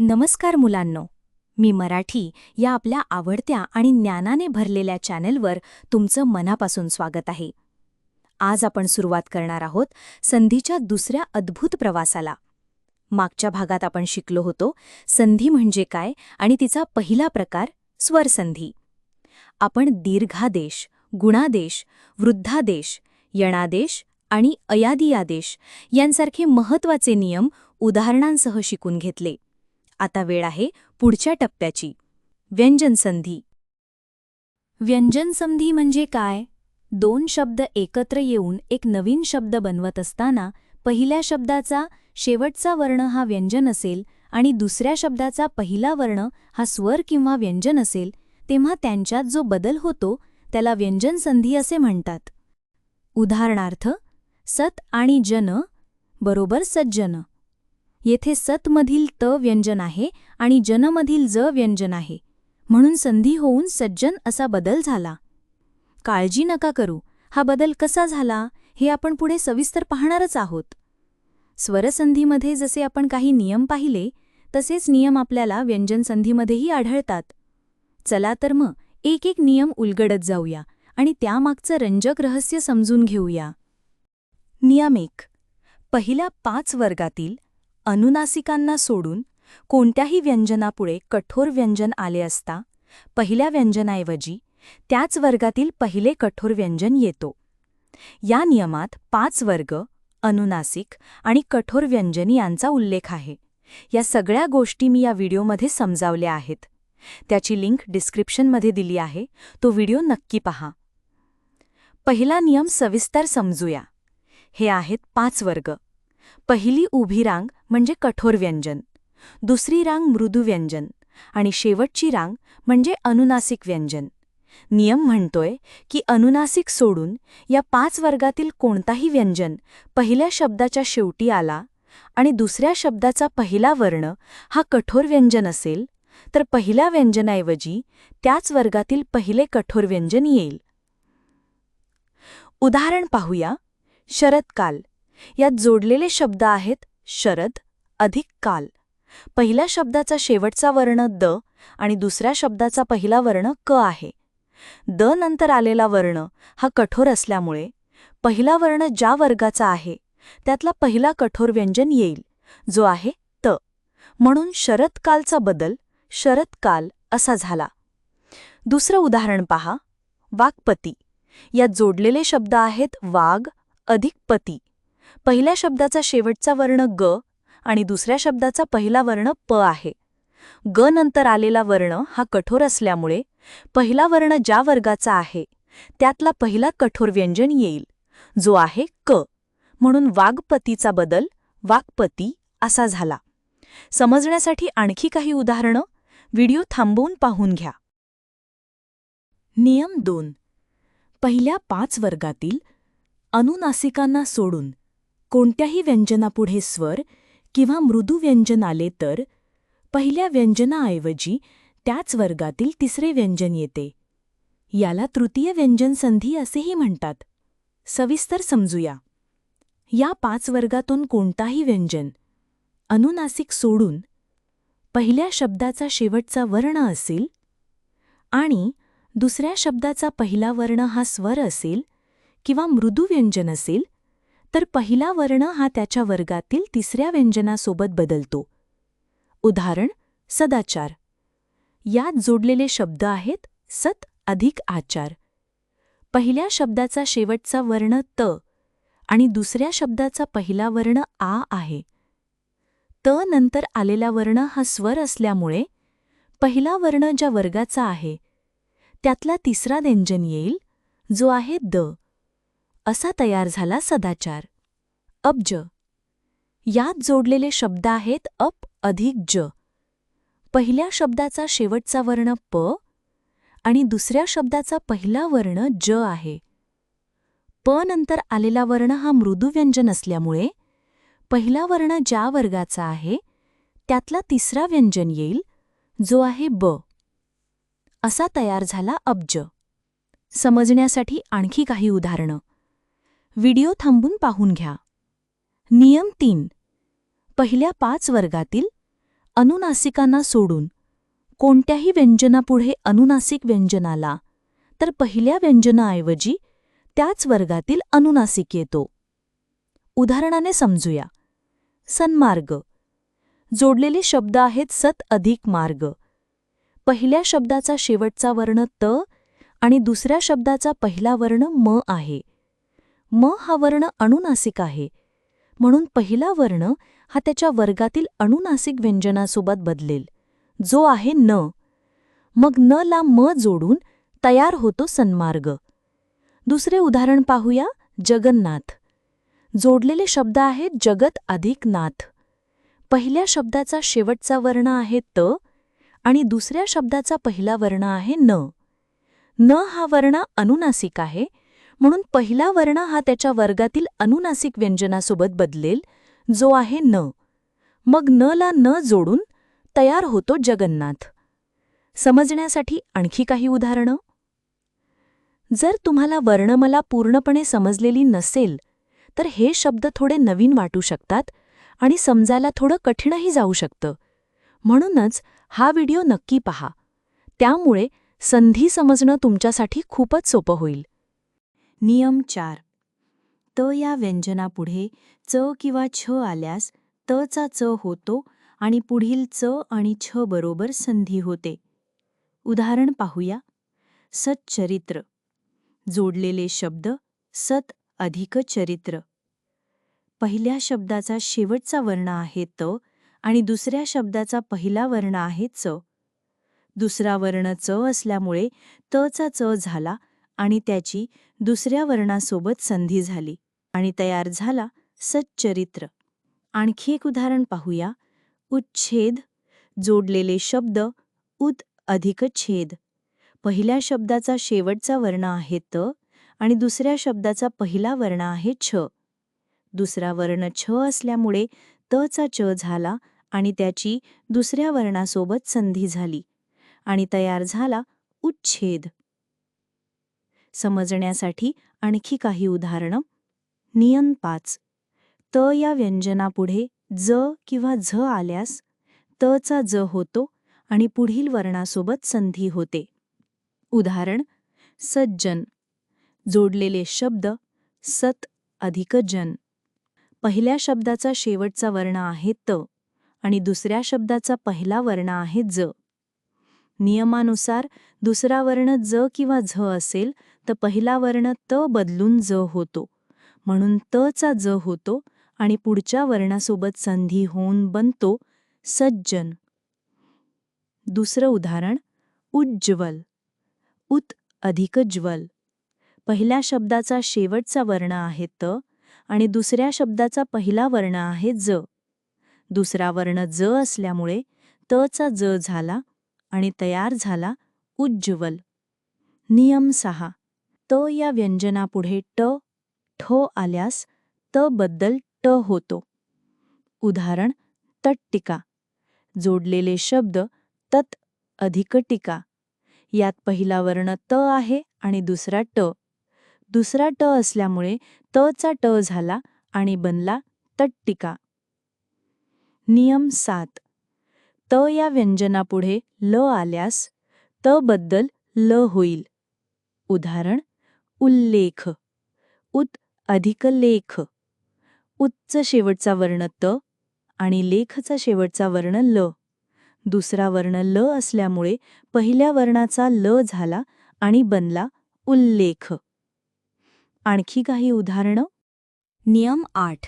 नमस्कार मुलांनो. मी मराठी या आपल्या आवडत्या आणि ज्ञानाने भरलेल्या चॅनेलवर तुमचं मनापासून स्वागत आहे. आज आपण सुरुवात करणार आहोत संधीच्या दुसऱ्या अद्भुत प्रवासाला. मागच्या भागात आपण शिकलो होतो संधी म्हणजे काय आणि तिचा पहिला प्रकार स्वरसंधी. आपण दीर्घादेश गुणादेश वृद्धादेश यणादेश आणि अयादियादेश यांसारखे महत्त्वाचे नियम उदाहरणांसह शिकून घेतले. आता वेळ आहे पुढच्या टप्प्याची. व्यंजनसंधी व्यंजनसंधी म्हणजे काय? दोन शब्द एकत्र येऊन एक नवीन शब्द बनवत असताना पहिल्या शब्दाचा शेवटचा वर्ण हा व्यंजन असेल आणि दुसऱ्या शब्दाचा पहिला वर्ण हा स्वर किंवा व्यंजन असेल तेव्हा त्यांच्यात जो बदल होतो त्याला व्यंजनसंधी असे म्हणतात. उदाहरणार्थ सत आणि जन बरोबर सज्जन. येथे सतमधील त व्यंजन आहे आणि जनमधील ज व्यंजन आहे. म्हणून संधी होऊन सज्जन असा बदल झाला. काळजी नका करू. हा बदल कसा झाला हे आपण पुढे सविस्तर पाहणारच आहोत. स्वरसंधीमध्ये जसे आपण काही नियम पाहिले तसेच नियम आपल्याला व्यंजनसंधीमध्येही आढळतात. चला तर मग एक एक नियम उलगडत जाऊया आणि त्यामागचं रंजक रहस्य समजून घेऊया. नियम एक. पहिल्या पाच वर्गातील अनुनासिकांना सोडून कोणत्याही व्यंजनापुढे कठोर व्यंजन आले असता पहिल्या व्यंजनाऐवजी त्याच वर्गातील पहिले कठोर व्यंजन येतो. या नियमात पाच वर्ग अनुनासिक आणि कठोर व्यंजन यांचा उल्लेख आहे. या सगळ्या गोष्टी मी या व्हिडिओमध्ये समजावल्या आहेत. त्याची लिंक डिस्क्रिप्शनमध्ये दिली आहे. तो व्हिडिओ नक्की पहा. पहिला नियम सविस्तर समजूया. हे आहेत पाच वर्ग. पहिली उभी रांग म्हणजे कठोर व्यंजन दुसरी रांग मृदू व्यंजन आणि शेवटची रांग म्हणजे अनुनासिक व्यंजन. नियम म्हणतोय की अनुनासिक सोडून या पाच वर्गातील कोणताही व्यंजन पहिल्या शब्दाच्या शेवटी आला आणि दुसऱ्या शब्दाचा पहिला वर्ण हा कठोर व्यंजन असेल तर पहिल्या व्यंजनाऐवजी त्याच वर्गातील पहिले कठोर व्यंजन येईल. उदाहरण पाहूया शरदकाल यात जोडलेले शब्द आहेत शरद अधिक काल. पहिल्या शब्दाचा शेवटचा वर्ण द आणि दुसऱ्या शब्दाचा पहिला वर्ण क आहे. द नंतर आलेला वर्ण हा कठोर असल्यामुळे पहिला वर्ण ज्या वर्गाचा आहे त्यातला पहिला कठोर व्यंजन येईल जो आहे त. म्हणून शरदकालचा बदल शरदकाल असा झाला. दुसरं उदाहरण पहा. वाघपती यात जोडलेले शब्द आहेत वाघ अधिक पती. पहिल्या शब्दाचा शेवटचा वर्ण ग आणि दुसऱ्या शब्दाचा पहिला वर्ण प आहे. ग नंतर आलेला वर्ण हा कठोर असल्यामुळे पहिला वर्ण ज्या वर्गाचा आहे त्यातला पहिला कठोर व्यंजन येईल जो आहे क. म्हणून वाघपतीचा बदल वाघपती असा झाला. समजण्यासाठी आणखी काही उदाहरणं? व्हिडिओ थांबवून पाहून घ्या. नियम दोन. पहिल्या पाच वर्गातील अनुनासिकांना सोडून कोणत्याही व्यंजनापुढे स्वर किंवा मृदू व्यंजन आले तर पहिल्या व्यंजनाऐवजी त्याच वर्गातील तिसरे व्यंजन येते. याला तृतीय व्यंजन संधी असेही म्हणतात. सविस्तर समजूया. या पाच वर्गातून कोणताही व्यंजन अनुनासिक सोडून पहिल्या शब्दाचा शेवटचा वर्ण असेल आणि दुसऱ्या शब्दाचा पहिला वर्ण हा स्वर असेल किंवा मृदू व्यंजन असेल तर पहिला वर्ण हा त्याच्या वर्गातील तिसऱ्या व्यंजनासोबत बदलतो. उदाहरण सदाचार. यात जोडलेले शब्द आहेत सत अधिक आचार. पहिल्या शब्दाचा शेवटचा वर्ण त आणि दुसऱ्या शब्दाचा पहिला वर्ण आ आहे. त नंतर आलेला वर्ण हा स्वर असल्यामुळे पहिला वर्ण ज्या वर्गाचा आहे त्यातला तिसरा व्यंजन येईल जो आहे द. असा तयार झाला सदाचार. अब्ज. यात जोडलेले शब्द आहेत अप अधिक ज. पहिल्या शब्दाचा शेवटचा वर्ण प आणि दुसऱ्या शब्दाचा पहिला वर्ण ज आहे. प नंतर आलेला वर्ण हा मृदुव्यंजन असल्यामुळे पहिला वर्ण ज्या वर्गाचा आहे त्यातला तिसरा व्यंजन येईल जो आहे ब. असा तयार झाला अब्ज. समजण्यासाठी आणखी काही उदाहरणं. व्हिडिओ थांबून पाहून घ्या. नियम तीन. पहिल्या पाच वर्गातील अनुनासिकांना सोडून कोणत्याही व्यंजनापुढे अनुनासिक व्यंजनाला तर पहिल्या व्यंजनाऐवजी त्याच वर्गातील अनुनासिक येतो. उदाहरणाने समजूया. सन्मार्ग. जोडलेले शब्द आहेत सत अधिक मार्ग. पहिल्या शब्दाचा शेवटचा वर्ण त आणि दुसऱ्या शब्दाचा पहिला वर्ण म आहे. म हा वर्ण अनुनासिक आहे. म्हणून पहिला वर्ण हा त्याच्या वर्गातील अनुनासिक व्यंजनासोबत बदलेल. जो आहे न. मग न ला म जोडून तयार होतो सन्मार्ग. दुसरे उदाहरण पाहूया जगन्नाथ. जोडलेले शब्द आहेत जगत अधिक नाथ. पहिल्या शब्दाचा शेवटचा वर्ण आहे त आणि दुसऱ्या शब्दाचा पहिला वर्ण आहे न. न हा वर्ण अनुनासिक आहे म्हणून पहिला वर्ण हा त्याच्या वर्गातील अनुनासिक व्यंजनासोबत बदलेल जो आहे न. मग न ला न जोडून तयार होतो जगन्नाथ. समजण्यासाठी आणखी काही उदाहरणं? जर तुम्हाला वर्णमला पूर्णपणे समजलेली नसेल तर हे शब्द थोडे नवीन वाटू शकतात आणि समजायला थोडं कठीणही जाऊ शकतं. म्हणूनच हा व्हिडिओ नक्की पहा. त्यामुळे संधी समजणं तुमच्यासाठी खूपच सोपं होईल. नियम चार. त या व्यंजनापुढे च किंवा छ आल्यास त चा च होतो आणि पुढील च आणि छ बरोबर संधी होते. उदाहरण पाहूया. सच्चरित्र. जोडलेले शब्द सत अधिक चरित्र. पहिल्या शब्दाचा शेवटचा वर्ण आहे त आणि दुसऱ्या शब्दाचा पहिला वर्ण आहे च. दुसरा वर्ण च असल्यामुळे त चा च झाला आणि त्याची दुसऱ्या वर्णासोबत संधी झाली आणि तयार झाला सच्चरित्र. आणखी एक उदाहरण पाहूया. उच्छेद जोडलेले शब्द उत अधिक छेद. पहिल्या शब्दाचा शेवटचा वर्ण आहे त आणि दुसऱ्या शब्दाचा पहिला वर्ण आहे छ. दुसरा वर्ण छ असल्यामुळे तचा च झाला आणि त्याची दुसऱ्या वर्णासोबत संधी झाली आणि तयार झाला उच्छेद. समजण्यासाठी आणखी काही उदाहरणं. नियम पाच. त या व्यंजनापुढे ज किंवा झ आल्यास त चा ज होतो आणि पुढील वर्णासोबत संधी होते. उदाहरण सज्जन. जोडलेले शब्द सत अधिक जन. पहिल्या शब्दाचा शेवटचा वर्ण आहे त आणि दुसऱ्या शब्दाचा पहिला वर्ण आहे ज. नियमानुसार दुसरा वर्ण ज किंवा झ असेल तर पहिला वर्ण त बदलून ज होतो. म्हणून तचा ज होतो आणि पुढच्या वर्णासोबत संधी होऊन बनतो सज्जन. दुसरं उदाहरण उज्ज्वल. उत अधिक ज्वल. पहिल्या शब्दाचा शेवटचा वर्ण आहे त आणि दुसऱ्या शब्दाचा पहिला वर्ण आहे ज. दुसरा वर्ण ज असल्यामुळे तचा ज झाला आणि तयार झाला उज्ज्वल. नियम सहा. त या व्यंजनापुढे ट ठो आल्यास त बद्दल ट होतो. उदाहरण तट्टिका. जोडलेले शब्द तत अधिक टिका. यात पहिला वर्ण त आहे आणि दुसरा ट. दुसरा ट असल्यामुळे त चा ट झाला आणि बनला तट्टिका. नियम सात. त या व्यंजनापुढे ल आल्यास त बद्दल ल होईल. उदाहरण उल्लेख. उत अधिक लेख. उच्च शेवटचा वर्ण त आणि लेखचा शेवटचा वर्ण ल. दुसरा वर्ण ल असल्यामुळे पहिल्या वर्णाचा ल झाला आणि बनला उल्लेख. आणखी काही उदाहरणं? नियम आठ.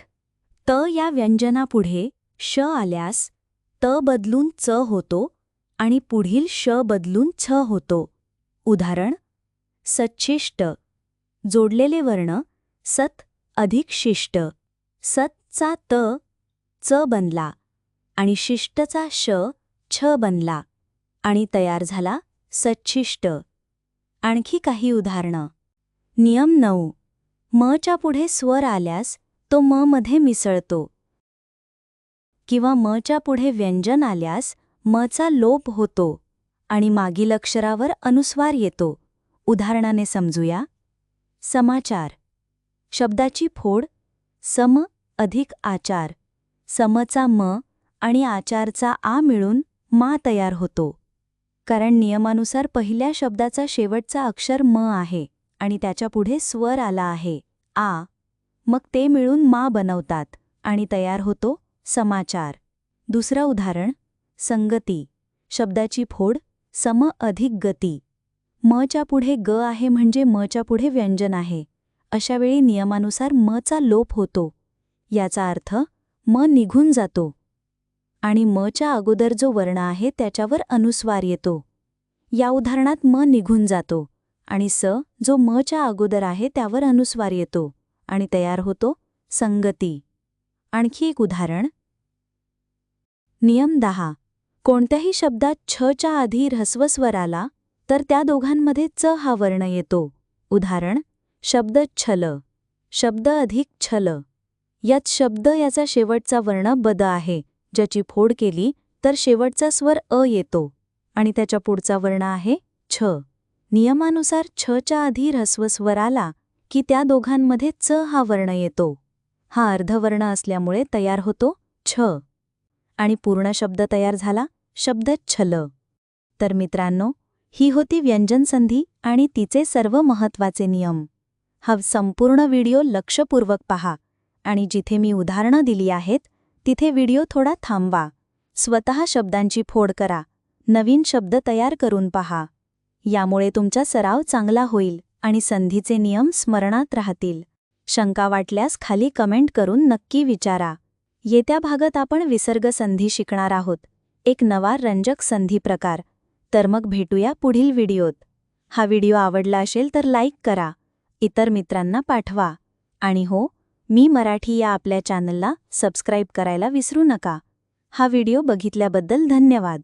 त या व्यंजनापुढे श आल्यास त बदलून च होतो आणि पुढील श बदलून छ होतो. उदाहरण? सच्छिष्ट. जोडलेले वर्ण सत अधिक शिष्ट. सतचा त च बनला आणि शिष्टचा श छ बनला आणि तयार झाला सच्छिष्ट. आणखी काही उदाहरणं. नियम नऊ. मच्या पुढे स्वर आल्यास तो म मध्ये मिसळतो. किंवा मच्या पुढे व्यंजन आल्यास मचा लोप होतो आणि मागील अक्षरावर अनुस्वार येतो. उदाहरणाने समजूया. समाचार. शब्दाची फोड सम अधिक आचार. समचा म आणि आचारचा आ मिळून मा तयार होतो. कारण नियमानुसार पहिल्या शब्दाचा शेवटचा अक्षर म आहे आणि त्याच्यापुढे स्वर आला आहे आ. मग ते मिळून मा बनवतात आणि तयार होतो समाचार. दुसरं उदाहरण संगती. शब्दाची फोड सम अधिक गती. मच्या पुढे ग आहे म्हणजे मच्या पुढे व्यंजन आहे. अशावेळी नियमानुसार मचा लोप होतो. याचा अर्थ म निघून जातो. आणि मच्या अगोदर जो वर्ण आहे त्याच्यावर अनुस्वार येतो. या उदाहरणात म निघून जातो आणि स जो मच्या अगोदर आहे त्यावर अनुस्वार येतो आणि तयार होतो संगती. आणखी एक उदाहरण. नियम दहा. कोणत्याही शब्दात छच्या आधी ऱ्हस्वस्वर आला तर त्या दोघांमध्ये च हा वर्ण येतो. उदाहरण शब्द छल शब्द अधिक छल. यात शब्द याचा शेवटचा वर्ण बद आहे ज्याची फोड केली तर शेवटचा स्वर अ येतो. आणि त्याच्या पुढचा वर्ण आहे छ. नियमानुसार छच्या आधी ऱ्हस्वस्वर आला की त्या दोघांमध्ये च हा वर्ण येतो. हा अर्धवर्ण असल्यामुळे तयार होतो छ. आणि पूर्ण शब्द तयार झाला शब्द छल. तर मित्रांनो ही होती व्यंजनसंधी आणि तिचे सर्व महत्त्वाचे नियम. हा संपूर्ण व्हिडिओ लक्षपूर्वक पहा आणि जिथे मी उदाहरणं दिली आहेत तिथे व्हिडिओ थोडा थांबवा. स्वतः शब्दांची फोड करा. नवीन शब्द तयार करून पहा. यामुळे तुमचा सराव चांगला होईल आणि संधीचे नियम स्मरणात राहतील. शंका वाटल्यास खाली कमेंट करून नक्की विचारा. येत्या भागात आपण विसर्ग संधी शिकणार आहोत. एक नवा रंजक संधी प्रकार. तर मग भेटूया पुढील व्हिडिओत. हा व्हिडिओ आवडला असेल तर लाईक करा इतर मित्रांना पाठवा. आणि हो मी मराठी या आपल्या चॅनलला सबस्क्राईब करायला विसरू नका. हा व्हिडिओ बघितल्याबद्दल धन्यवाद.